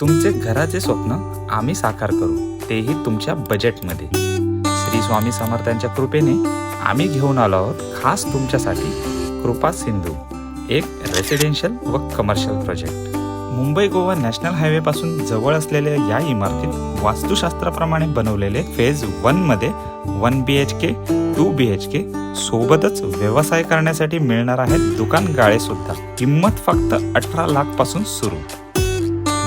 तुमचे घराचे स्वप्न आम्ही साकार करू. तेही तुमच्या बजेटमध्ये श्री स्वामी समर्थांच्या कृपेने आम्ही घेऊन आलो आहोत खास तुमच्यासाठी कृपा सिंधू एक रेसिडेन्शियल व commercial project Mumbai Goa national हायवेपासून जवळ असलेल्या या इमारतीत वास्तुशास्त्राप्रमाणे बनवलेले फेज वनमध्ये one B H K two B H K सोबतच व्यवसाय करण्यासाठी मिळणार आहेत दुकान गाळेसुद्धा किंमत फक्त अठरा लाखपासून सुरू.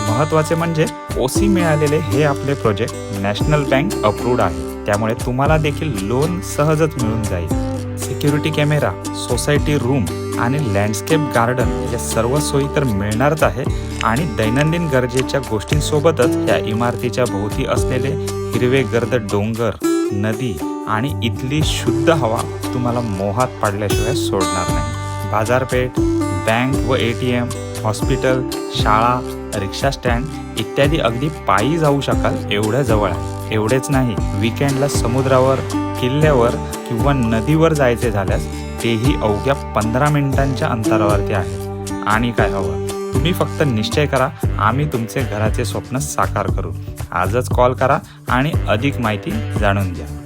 महत्त्वाचे म्हणजे ओसी मिळालेले हे आपले प्रोजेक्ट नॅशनल बँक अप्रूव्ड आहे. त्यामुळे तुम्हाला देखील लोन सहजच मिळून जाईल. सिक्युरिटी कॅमेरा सोसायटी रूम आणि लँडस्केप गार्डन या सर्व सोयी तर मिळणारच आहे. आणि दैनंदिन गरजेच्या गोष्टींसोबतच या इमारतीच्या भोवती असलेले हिरवे गर्द डोंगर नदी आणि इथली शुद्ध हवा तुम्हाला मोहात पाडल्याशिवाय सोडणार नाही. बाजारपेठ बँक व ए टी एम हॉस्पिटल शाळा रिक्षा स्टँड इत्यादी अगदी पायी जाऊ शकाल एवढ्या जवळ आहे. एवढेच नाही विकेंडला समुद्रावर किल्ल्यावर किंवा नदीवर जायचे झाल्यास तेही अवघ्या पंधरा मिनिटांच्या अंतरावरती आहे. आणि काय हवं? तुम्ही फक्त निश्चय करा आम्ही तुमचे घराचे स्वप्न साकार करू. आजच कॉल करा आणि अधिक माहिती जाणून घ्या.